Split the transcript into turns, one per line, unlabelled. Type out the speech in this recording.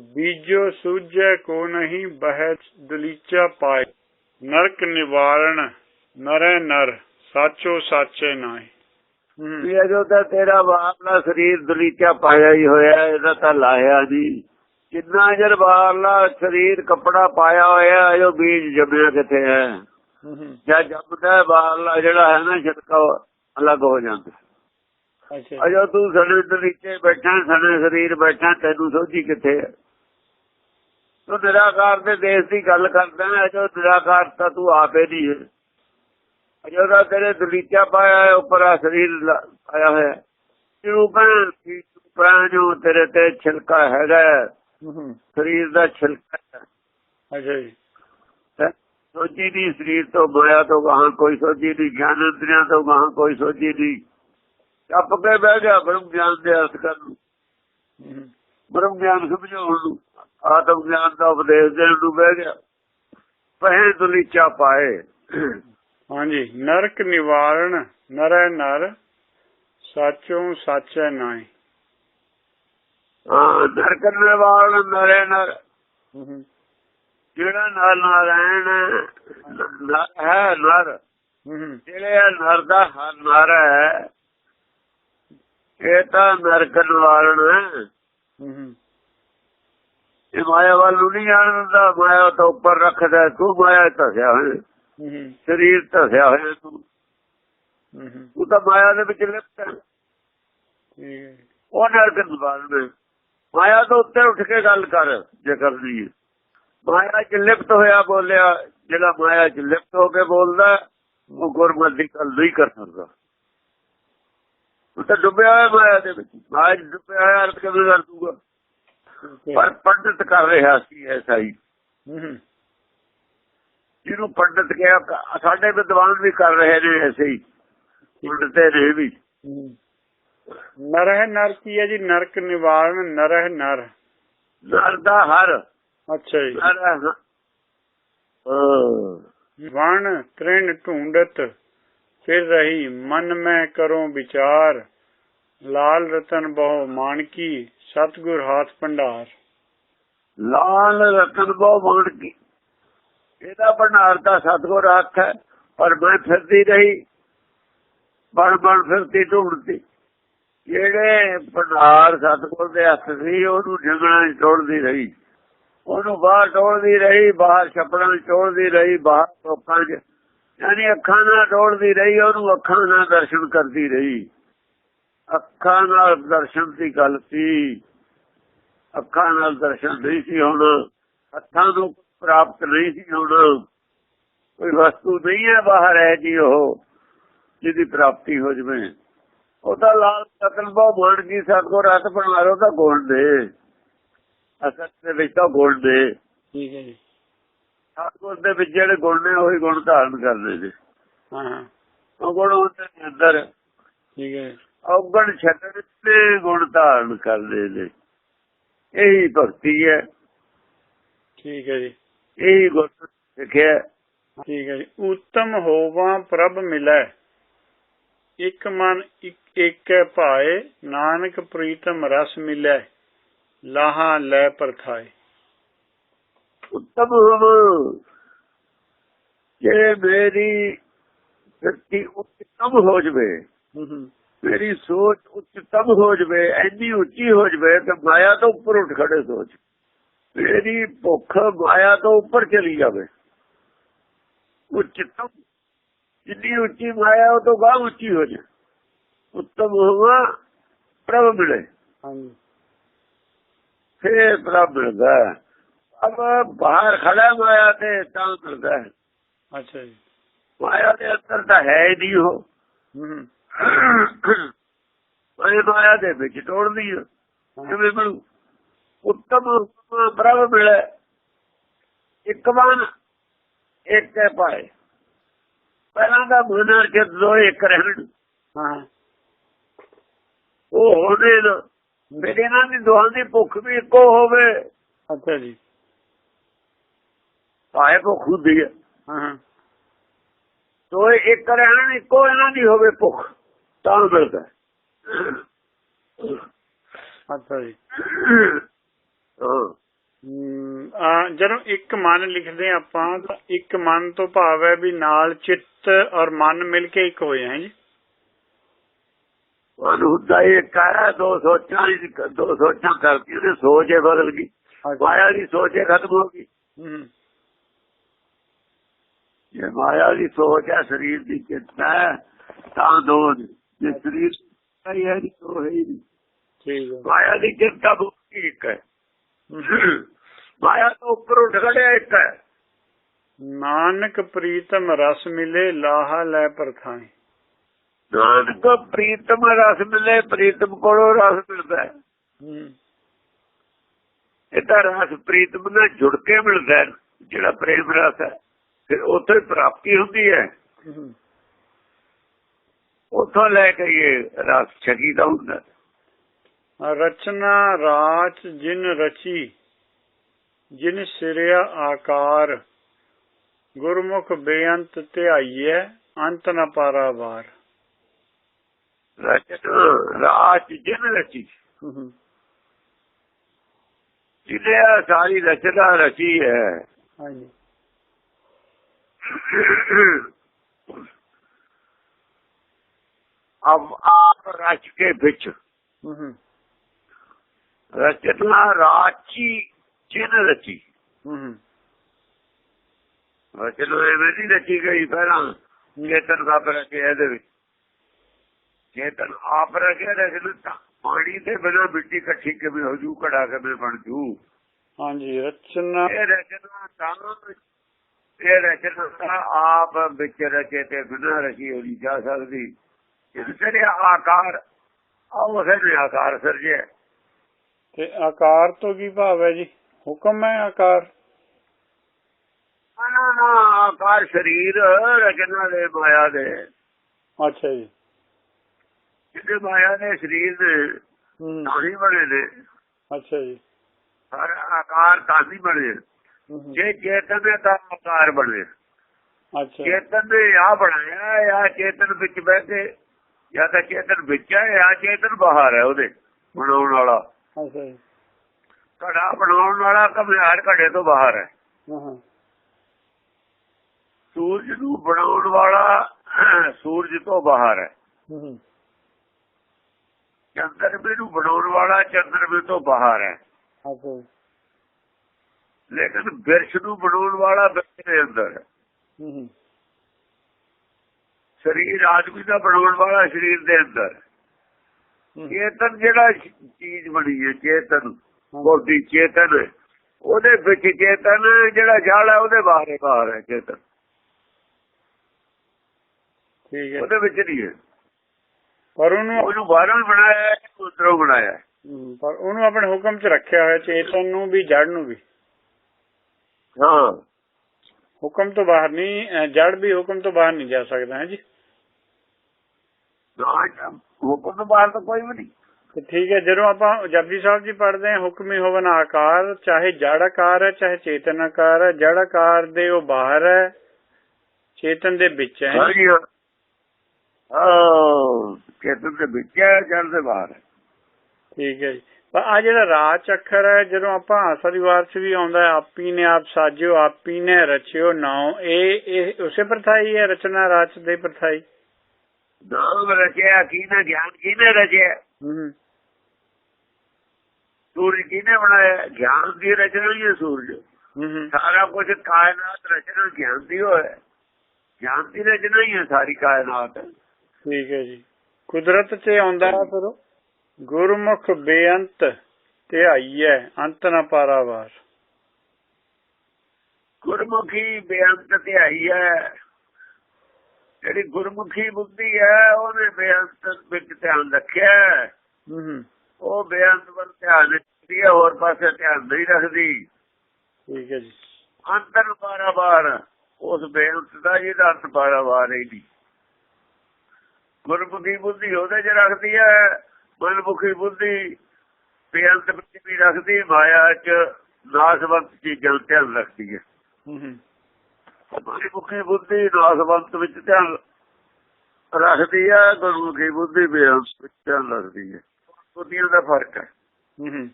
ਬੀਜੋ ਸੂਝੈ ਕੋ ਨਹੀਂ ਬਹਿ ਦਲੀਚਾ ਪਾਏ। ਨਰਕ ਨਿਵਾਰਣ ਨਰੈ ਨਰ ਸਾਚੋ ਸਾਚੇ ਨਾਏ
ਵੀ ਅਜੋ ਤਾਂ ਤੇਰਾ ਬਾਹਰਲਾ ਸਰੀਰ ਦਲੀਚਾ ਪਾਇਆ ਹੀ ਹੋਇਆ ਇਹਦਾ ਤਾਂ ਲਾਇਆ ਨਹੀਂ। ਜਿੰਨਾ ਜਰ ਬਾਹਰਲਾ ਸਰੀਰ ਕੱਪੜਾ ਪਾਇਆ ਹੋਇਆ ਅਜੋ ਬੀਜ ਜੰਮਿਆ ਕਿੱਥੇ ਹੈ? ਜਾਂ ਜੰਮਦਾ ਬਾਹਰਲਾ ਜਿਹੜਾ ਹੈ ਨਾ ਛਿੜਕਾ ਅਲੱਗ ਹੋ ਜਾਂਦਾ।
ਅੱਛਾ
ਅਜੋ ਤੂੰ ਸਾਡੇ ਦਲੀਚੇ ਬੈਠਾ ਸਾਡੇ ਸਰੀਰ ਬੈਠਾ ਤੈਨੂੰ ਸੋਝੀ ਕਿੱਥੇ ਹੈ? ਤੂੰ ਨਿਰਾਕਾਰ ਦੇ ਦੇਸ਼ ਦੀ ਗੱਲ ਕਰਦਾ ਹੈ ਅਜੋ ਨਿਰਾਕਾਰ ਤਾਂ ਤੂੰ ਆਪੇ ਨਹੀਂ ਹੈ। ਅਜੋ ਦਾ ਤੇਰੇ ਦਲੀਚਾ ਪਾਇਆ ਹੈ ਉੱਪਰ ਆ ਸਰੀਰ ਪਾਇਆ ਹੋਇਆ। ਕਿ ਤੂੰ ਪ੍ਰਾਣ ਜੋ ਤੇਰੇ ਤੇ ਛਿਲਕਾ ਹੈਗਾ ਸਰੀਰ ਦਾ ਛਿਲਕਾ ਹੈ।
ਅੱਛਾ ਜੀ?
ਸੋਝੀ ਨਹੀਂ ਸਰੀਰ ਤੋਂ ਮਾਇਆ ਤੋਂ ਗਾਹਾਂ ਕੋਈ ਸੋਝੀ ਨਹੀਂ ਗਿਆਨ ਇੰਦਰੀਆਂ ਤੋਂ ਗਾਹਾਂ ਕੋਈ ਸੋਝੀ ਨਹੀਂ ਚੱਪ ਕੇ ਬਹਿ ਗਿਆ ਬ੍ਰਹਮ ਗਿਆਨ ਦੇ ਅਰਥ ਕਰਨ ਬ੍ਰਹਮ ਗਿਆਨ ਸਮਝਾਉਣ ਨੂੰ। ਆਤਮ ਗਿਆਨ ਦਾ ਉਪਦੇਸ਼ ਦੇਣ ਨੂੰ ਬਹਿ ਗਿਆ। ਪਹਿ ਦੁਲੀਚਾ ਪਾਏ।
ਹਾਂਜੀ ਨਰਕ ਨਿਵਾਰਣ ਨਰੈ ਨਰ ਸਾਚੋ ਸਾਚੈ ਨਾਏ
ਹਾਂ ਨਰਕਨ ਵਾਲ ਨਰੇ ਨਰ। ਜਿਹੜਾ ਨਾਰਾਇਣ ਨਰ ਹੈ ਨਰ। ਜਿਹੜੇ ਨਰ ਦਾ ਹਰ ਨਰ ਹੈ ਇਹ ਤਾਂ ਹੈ।
ਹੂੰ, ਹੂੰ।
ਇਹ ਮਾਇਆ ਵੱਲ ਨਹੀਂ ਜਾਣ ਦਿੰਦਾ ਮਾਇਆ ਤੋਂ ਉੱਪਰ ਰੱਖਦਾ ਤੂੰ ਮਾਇਆ ਧਸਿਆ ਹੋਇਆ। ਸਰੀਰ ਧਸਿਆ ਹੋਇਆ ਤੂੰ।
ਹੂੰ, ਹੂੰ।
ਤੂੰ ਤਾਂ ਮਾਇਆ ਦੇ ਵਿੱਚ ਲਿਪਤ ਹੈ। ਉਹ ਨਰਕ ਨਿਵਾਰਨ ਨੇ ਮਾਇਆ ਤੋਂ ਉੱਤੇ ਉੱਠ ਕੇ ਗੱਲ ਕਰ ਜੇ ਕਰਦੀ ਹੈ। ਮਾਇਆ ਚ ਲਿਪਤ ਹੋਇਆ ਬੋਲਿਆ ਜਿਹੜਾ ਮਾਇਆ ਚ ਲਿਪਤ ਹੋ ਕੇ ਬੋਲਦਾ ਉਹ ਗੁਰਮਤਿ ਦੀ ਗੱਲ ਨਹੀਂ ਕਰ ਸਕਦਾ। ਉਹ ਤਾਂ ਡੁੱਬਿਆ ਹੋਇਆ ਮਾਇਆ ਦੇ ਵਿੱਚ। ਮਾਇਆ ਡੁੱਬਿਆ ਹੋਇਆ ਅਰਥ ਕਿਵੇਂ ਕਰ ਦੂਗਾ ਪਰ ਪੰਡਿਤ ਕਰ ਰਿਹਾ ਸੀ ਐਸਾ ਹੀ ਜਿਹਨੂੰ ਪੰਡਿਤ ਕਿਹਾ ਸਾਡੇ ਵਿਦਵਾਨ ਵੀ ਕਰ ਰਹੇ ਨੇ ਐਸੇ ਹੀ ਪੰਡਿਤੇ ਨੇ ਵੀ।
ਨਰਹਿ ਨਰ ਕੀ ਹੈ ਜੀ? ਨਰਕ ਨਿਵਾਰਣ ਨਰਹਿ ਨਰ।
ਨਰ ਦਾ ਹਰ।
ਅੱਛਾ ਜੀ। ਵਣ ਤ੍ਰਿਣ ਢੂੰਡਤ ਫਿਰ ਰਹੀ ਮਨ ਮੈਂ ਕਰੋ ਵਿਚਾਰ। ਲਾਲ ਰਤਨ ਬਹੁ ਮਾਨਕੀ ਸਤਗੁਰ ਹਾਥ ਭੰਡਾਰ।
ਲਾਲ ਰਤਨ ਬਹੁ ਬਣ ਕੀ। ਇਹਦਾ ਭੰਡਾਰ ਦਾ ਸਤਗੁਰ ਹੱਥ ਹੈ, ਪਰ ਮੈਂ ਫਿਰਦੀ ਰਹੀ। ਬਣ ਬਣ ਫਿਰਦੀ ਢੂੰਡਦੀ। ਜਿਹੜੇ ਭੰਡਾਰ ਸਤਗੁਰ ਦੇ ਹੱਥ ਸੀ, ਉਹਨੂੰ ਜੰਗਲਾਂ 'ਚ ਟੋੜਦੀ ਰਹੀ। ਉਹਨੂੰ ਬਾਹਰ ਟੋੜਦੀ ਰਹੀ, ਬਾਹਰ ਛੱਪੜਾਂ 'ਚ ਟੋੜਦੀ ਰਹੀ, ਬਾਹਰ ਲੋਕਾਂ 'ਚ ਯਾਨੀ ਅੱਖਾਂ ਨਾਲ ਟੋੜਦੀ ਰਹੀ, ਉਹਨੂੰ ਅੱਖਾਂ ਨਾਲ ਦਰਸ਼ਨ ਕਰਦੀ ਰਹੀ। ਅੱਖਾਂ ਨਾਲ ਦਰਸ਼ਨ ਦੀ ਗੱਲ ਸੀ। ਅੱਖਾਂ ਨਾਲ ਦਰਸ਼ਨ ਨਹੀਂ ਸੀ ਹੁਣ। ਹੱਥਾਂ ਨੂੰ ਪ੍ਰਾਪਤ ਨਹੀਂ ਸੀ ਹੁਣ। ਕੋਈ ਵਸਤੂ ਨਹੀਂ ਹੈ ਬਾਹਰ ਹੈ ਜੀ ਉਹ ਜਿਹਦੀ ਪ੍ਰਾਪਤੀ ਹੋ ਜਵੇ। ਉਹ ਤਾਂ ਲਾਲ ਕਤਲ ਬਹੁ ਬਣ ਗਈ ਸਤਗੁਰ ਹੱਥ ਬਣਾਰੋ ਤਾਂ ਗੁਣ ਦੇ। ਅਸਲ ਦੇ ਵਿੱਚ ਤਾਂ ਗੁਣ ਦੇ।
ਠੀਕ ਹੈ ਜੀ।
ਸਤਗੁਰ ਦੇ ਵਿੱਚ ਜਿਹੜੇ ਗੁਣ ਨੇ ਉਹੀ ਗੁਣ ਧਾਰਨ ਕਰਦੇ ਨੇ।
ਹਾਂ।
ਉਹ ਗੁਣ ਉਹਦੇ ਅੰਦਰ।
ਠੀਕ ਹੈ।
ਔਗਣ ਛੱਡਣ ਤੇ ਗੁਣ ਧਾਰਨ ਕਰਦੇ ਨੇ। ਇਹੀ ਭਗਤੀ ਹੈ।
ਠੀਕ ਹੈ ਜੀ।
ਇਹੀ ਗੁਣ ਸਿੱਖਿਆ
ਠੀਕ ਹੈ ਜੀ। ਉੱਤਮ ਹੋਵਾਂ ਪ੍ਰਭ ਮਿਲੈ। ਇੱਕ ਮਨ ਇੱਕ ਏਕੈ ਭਾਏ ਨਾਨਕ ਪ੍ਰੀਤਮ ਰਸ ਮਿਲੈ। ਲਾਹਾ ਲੈ ਪਰਥਾਏ
ਉੱਤਮ ਹੋਵ। ਜੇ ਮੇਰੀ ਸੱਚੀ ਉੱਤਮ ਹੋ ਜਵੇ
ਹੂੰ ਹੂੰ।
ਮੇਰੀ ਸੋਚ ਉੱਚਤਮ ਹੋ ਜਵੇ ਐਨੀ ਉੱਚੀ ਹੋ ਜਵੇ ਕਿ ਮਾਇਆ ਤੋਂ ਉੱਪਰ ਉੱਠ ਖੜੇ ਸੋਚ। ਮੇਰੀ ਭੁੱਖ ਮਾਇਆ ਤੋਂ ਉੱਪਰ ਚਲੀ ਜਾਵੇ। ਉੱਚਤਮ ਜਿੰਨੀ ਉੱਚੀ ਮਾਇਆ ਉਹ ਤੋਂ ਗਾਹ ਉੱਚੀ ਹੋ ਜਾਏ ਉੱਤਮ ਹੋਵਾ ਪ੍ਰਭ ਮਿਲੇ। ਫੇਰ ਪ੍ਰਭ ਮਿਲਦਾ। ਅਬ ਬਾਹਰ ਖੜਾ ਮਾਇਆ ਤੇ ਤਾਂ ਹੈ
ਅੱਛਾ ਜੀ।
ਮਾਇਆ ਦੇ ਅੰਦਰ ਤਾਂ ਹੈ ਹੀ ਨਹੀਂ ਉਹ।
ਹੂੰ ਹੂੰ।
ਇਹ ਮਾਇਆ ਦੇ ਵਿੱਚ ਟੋੜਦੀ ਹੈ। ਕਿਵੇਂ ਮਿਲੂ ਉੱਤਮ ਪ੍ਰਭ ਮਿਲੇ। ਇੱਕ ਮਨ ਇੱਕ ਹੈ ਪਾਏ ਪਹਿਲਾਂ ਦਾ ਮਨ ਅਰ ਦੋ ਇੱਕ ਰਹਿਣ।
ਹਾਂ।
ਉਹ ਹੋਣੇ ਨਾ। ਮੇਰੇ ਨਾਲ ਦੀ ਦੋਹਾਂ ਦੀ ਭੁੱਖ ਵੀ ਇੱਕੋ ਹੋਵੇ।
ਅੱਛਾ ਜੀ।
ਪਾਏ ਭੁੱਖ ਹੁੰਦੀ ਹੈ
ਹਾਂ।
ਦੋਏ ਇੱਕ ਰਹਿਣ ਇੱਕੋ ਇਹਨਾਂ ਦੀ ਹੋਵੇ ਭੁੱਖ। ਤਾਂ ਮਿਲਦਾ।
ਅੱਛਾ ਜੀ। ਜਦੋਂ ਇੱਕ ਮਨ ਲਿਖਦੇ ਆਪਾਂ ਤਾਂ ਇੱਕ ਮਨ ਤੋਂ ਭਾਵ ਹੈ ਵੀ ਨਾਲ ਚਿੱਤ ਔਰ ਮਨ ਮਿਲ ਕੇ ਇੱਕ ਹੋਏ ਹੈ ਜੀ।
ਹੁੰਦਾ ਹੀ ਇੱਕ ਹੈ ਦੋ ਸੋਚਾਂ ਦੋ ਸੋਚਾਂ ਉਹਦੀ ਸੋਚ ਬਦਲ ਗਈ। ਮਾਇਆ ਦੀ ਸੋਚ ਖਤਮ ਹੋ ਗਈ। ਜੇ ਮਾਇਆ ਦੀ ਸੋਚ ਹੈ ਸਰੀਰ ਦੀ ਚਿੰਤਾ ਹੈ ਤਾਂ ਦੋ। ਜੇ ਸਰੀਰ ਹੀ ਹੈ ਨਹੀਂ ਦੋ ਹੈ ਨਹੀਂ
ਠੀਕ ਹੈ।
ਮਾਇਆ ਦੀ ਚਿੰਤਾ ਬਹੁਤ ਇੱਕ ਹੈ। ਮਾਇਆ ਤੋਂ ਉੱਪਰ ਉੱਠ ਖੜਿਆ ਇੱਕ ਹੈ।
ਨਾਨਕ ਪ੍ਰੀਤਮ ਰਸ ਮਿਲੇ ਲਾਹਾ ਲੈ ਪਰਥਾਈ
ਨਾਨਕ ਪ੍ਰੀਤਮ ਰਸ ਮਿਲੇ ਪ੍ਰੀਤਮ ਕੋਲੋਂ ਰਸ ਮਿਲਦਾ ਹੈ।
ਹੂੰ।
ਇਹ ਤਾਂ ਰਸ ਪ੍ਰੀਤਮ ਨਾਲ ਜੁੜ ਕੇ ਮਿਲਦਾ ਹੈ। ਜਿਹੜਾ ਪ੍ਰੇਮ ਰਸ ਹੈ ਫਿਰ ਉੱਥੇ ਪ੍ਰਾਪਤੀ ਹੁੰਦੀ ਹੂੰ। ਉੱਥੋਂ ਲੈ ਕੇ ਇਹ ਰਸ ਛਕੀਦਾ ਹੁੰਦਾ ਹੈ।
ਰਚਨਾ ਰਾਚ ਜਿਨ ਰਚੀ ਜਿਨ ਸਿਰਿਆ ਆਕਾਰ ਗੁਰਮੁਖ ਬੇਅੰਤ ਧਿਆਈਐ ਅੰਤ ਨ ਪਾਰਾਵਾਰ
ਰਚਨਾ ਰਾਜ ਜਿਨ ਰਚੀ। ਆਹ ਸਾਰੀ ਰਚਨਾ ਰਚੀ ਹੈ।
ਹਾਂਜੀ
ਅਬ ਆਪ ਰਚ ਕੇ ਵਿੱਚ।
ਹੂੰ
ਰਚਨਾ ਰਾਚੀ ਜਿਨ ਰਚੀ।
ਹੂੰ
ਰਚਨਾ ਐਵੇਂ ਨਹੀਂ ਰਚੀ ਗਈ ਪਹਿਲਾਂ। ਚੇਤਨ ਦਾ ਰਚੇ ਇਹਦੇ ਵਿੱਚ। ਚੇਤਨ ਆਪ ਰਚੇ ਰਚਨਾ ਪਾਣੀ ਦੇ ਬਿਨਾਂ ਮਿੱਟੀ ਇਕੱਠੀ ਕਿਵੇਂ ਹੋ ਜੂ ਘੜਾ ਕਿਵੇਂ ਬਣ ਜੂ?
ਹਾਂਜੀ ਰਚਨਾ
ਇਹ ਰਚਨਾ ਤਾਂ ਇਹ ਰਚਨਾ ਆਪ ਵਿੱਚ ਰਚੇ ਤੇ ਬਿਨਾਂ ਰਚੀ ਹੋ ਨਹੀਂ ਜਾ ਸਕਦੀ। ਆਕਾਰ ਆਕਾਰ ਸਰਜਿਆ
ਤੇ ਆਕਾਰ ਤੋਂ ਕੀ ਭਾਵ ਹੈ ਜੀ? ਹੁਕਮ ਹੈ ਆਕਾਰ?
ਨਾ ਨਾ ਆਕਾਰ ਸਰੀਰ ਰਚਨਾ ਦੇ ਮਾਇਆ ਦੇ।
ਅੱਛਾ ਜੀ।
ਜਿਹਦੇ ਮਾਇਆ ਦੇ ਸਰੀਰ ਦੇ
ਹੀ।
ਬਣੇ ਨੇ।
ਅੱਛਾ ਜੀ।
ਹਰ ਆਕਾਰ ਹੀ ਬਣੇ। ਜੇ ਚੇਤਨ ਦੇ ਤਾਂ ਆਕਾਰ ਬਣੇ।
ਅੱਛਾ।
ਚੇਤਨ ਨੇ ਆ ਬਣਾਇਆ ਜਾਂ ਚੇਤਨ ਵਿੱਚ ਬਹਿ ਕੇ ਜਾਂ ਤਾਂ ਚੇਤਨ ਵਿੱਚ ਹੈ ਜਾਂ ਚੇਤਨ ਬਾਹਰ ਹੈ ਉਹਦੇ ਬਣਾਉਣ ਵਾਲਾ। ਘੜਾ ਬਣਾਉਣ ਵਾਲਾ ਕਮਿਆਰ ਘੜੇ ਤੋਂ ਬਾਹਰ ਹੈ। ਸੂਰਜ ਨੂੰ ਬਣਾਉਣ ਵਾਲਾ ਸੂਰਜ ਤੋਂ ਬਾਹਰ ਹੈ।
ਹੂੰ।
ਚੰਦਰਮੇ ਨੂੰ ਬਣਾਉਣ ਵਾਲਾ ਚੰਦਰਮੇ ਤੋਂ ਬਾਹਰ ਹੈ। ਲੇਕਿਨ ਬਿਰਸ਼ ਨੂੰ ਬਣਾਉਣ ਵਾਲਾ ਬਿਰਸ਼ ਦੇ ਅੰਦਰ ਹੂੰ। ਸਰੀਰ ਆਦਮੀ ਦਾ ਬਣਾਉਣ ਵਾਲਾ ਸਰੀਰ ਦੇ ਅੰਦਰ। ਚੇਤਨ ਜਿਹੜਾ ਚੀਜ਼ ਬਣੀ ਹੈ ਚੇਤਨ ਬੋਡੀ ਚੇਤਨ। ਉਹਦੇ ਵਿੱਚ ਚੇਤਨ ਜਿਹੜਾ ਜਲ ਹੈ ਉਹਦੇ ਬਾਹਰ ਬਾਹਰ ਹੈ ਚੇਤਨ।
ਠੀਕ ਹੈ।
ਉਹਦੇ ਵਿੱਚ ਨਹੀਂ ਹੈ।
ਪਰ ਉਹਨੂੰ
ਉਹਨੂੰ ਬਾਹਰੋਂ ਬਣਾਇਆ ਹੈ ਉਧਰੋਂ ਬਣਾਇਆ
ਪਰ ਉਹਨੂੰ ਆਪਣੇ ਹੁਕਮ 'ਚ ਰੱਖਿਆ ਹੋਇਆ ਚੇਤਨ ਨੂੰ ਵੀ ਜੜ ਨੂੰ ਵੀ।
ਹਾਂ।
ਹੁਕਮ ਤੋਂ ਬਾਹਰ ਨਹੀਂ ਜੜ ਵੀ ਹੁਕਮ ਤੋਂ ਬਾਹਰ ਨਹੀਂ ਜਾ ਸਕਦਾ ਹੈ ਜੀ।
ਹੁਕਮ ਤੋਂ ਬਾਹਰ ਤਾਂ ਕੋਈ ਵੀ ਨਹੀਂ।
ਤੇ ਠੀਕ ਹੈ ਜਦੋਂ ਆਪਾਂ ਜਪਜੀ ਸਾਹਿਬ ਜੀ ਪੜ੍ਹਦੇ ਹਾਂ ਹੁਕਮੀ ਹੋਵਨ ਆਕਾਰ ਚਾਹੇ ਜੜ ਆਕਾਰ ਹੈ ਚਾਹੇ ਚੇਤਨ ਆਕਾਰ ਹੈ ਜੜ ਆਕਾਰ ਦੇ ਉਹ ਬਾਹਰ ਹੈ ਚੇਤਨ ਦੇ ਵਿੱਚ ਹੈ।
ਚੇਤਨ ਦੇ ਵਿੱਚ ਹੈ ਜਲ ਦੇ ਬਾਹਰ ਹੈ।
ਠੀਕ ਹੈ ਜੀ। ਪਰ ਆ ਜਿਹੜਾ ਰਾਚ ਅੱਖਰ ਹੈ ਜਦੋਂ ਆਪਾਂ ਆਸਾ ਦੀ ਵਾਰ ਚ ਵੀ ਆਉਂਦਾ ਹੈ ਆਪੀ ਨੇ ਆਪ ਸਾਜਿਓ ਆਪੀ ਨੇ ਰਚਿਓ ਨਾਉ ਇਹ ਇਹ ਉਸੇ ਪ੍ਰਥਾਈ ਹੈ ਰਚਨਾ ਰਾਚ ਦੇ ਪ੍ਰਥਾਈ
ਨਾਮ ਰਚਿਆ ਕੀਨੇ ਗਿਆਨ ਕੀਨੇ ਰਚਿਆ? ਸੂਰਜ ਕੀਨੇ ਬਣਾਇਆ? ਗਿਆਨ ਦੀ ਰਚਨਾ ਹੀ ਹੈ ਸੂਰਜ। ਸਾਰਾ ਕੁਝ ਕਾਇਨਾਤ ਰਚਨਾ ਗਿਆਨ ਦੀ ਹੋਇਆ। ਗਿਆਨ ਦੀ ਰਚਨਾ ਹੀ ਹੈ ਸਾਰੀ ਕਾਇਨਾਤ।
ਠੀਕ ਹੈ ਜੀ। ਕੁਦਰਤ 'ਚ ਆਉਂਦਾ ਹੈ ਫਿਰ। ਗੁਰਮੁਖ ਬੇਅੰਤ ਧਿਆਈਐ ਅੰਤ ਨ ਪਾਰਾਵਾਰ।
ਗੁਰਮੁਖੀ ਬੇਅੰਤ ਧਿਆਈ ਹੈ ਜਿਹੜੀ ਗੁਰਮੁਖੀ ਬੁੱਧੀ ਹੈ ਉਹਨੇ ਬੇਅੰਤ ਵਿੱਚ ਧਿਆਨ ਰੱਖਿਆ। ਹੈ।
ਹੂੰ। ਹੂੰ
ਉਹ ਬੇਅੰਤ ਵੱਲ ਧਿਆਨ ਰੱਖਦੀ ਹੈ ਹੋਰ ਪਾਸੇ ਧਿਆਨ ਨਹੀਂ ਰੱਖਦੀ।
ਠੀਕ ਹੈ ਜੀ।
ਅੰਤਰ ਬਾਰ ਉਸ ਬੇਅੰਤ ਦਾ ਜਿਹਦਾ ਅੰਤ ਬਾਰ ਹੀ ਨਹੀਂ। ਗੁਰਮੁਖੀ ਬੁੱਧੀ ਉਹਦੇ 'ਚ ਰੱਖਦੀ ਹੈ ਮਨਮੁਖੀ ਬੁੱਧੀ ਬੇਅੰਤ ਵਿੱਚ ਵੀ ਰੱਖਦੀ ਮਾਇਆ 'ਚ ਨਾਸਵੰਤ ਚੀਜ਼ਾਂ ਧਿਆਨ ਰੱਖਦੀ ਹੈ।
ਹੂੰ ਹੂੰ।
ਗੁਰਮੁਖੀ ਬੁੱਧੀ ਨਾਸਵੰਤ ਵਿੱਚ ਧਿਆਨ ਰੱਖਦੀ ਹੈ ਗੁਰਮੁਖੀ ਬੁੱਧੀ ਬੇਅੰਤ ਵਿੱਚ ਧਿਆਨ ਰੱਖਦੀ ਹੈ। ਬੁੱਧੀਆਂ ਦਾ ਫ਼ਰਕ
ਹੂੰ।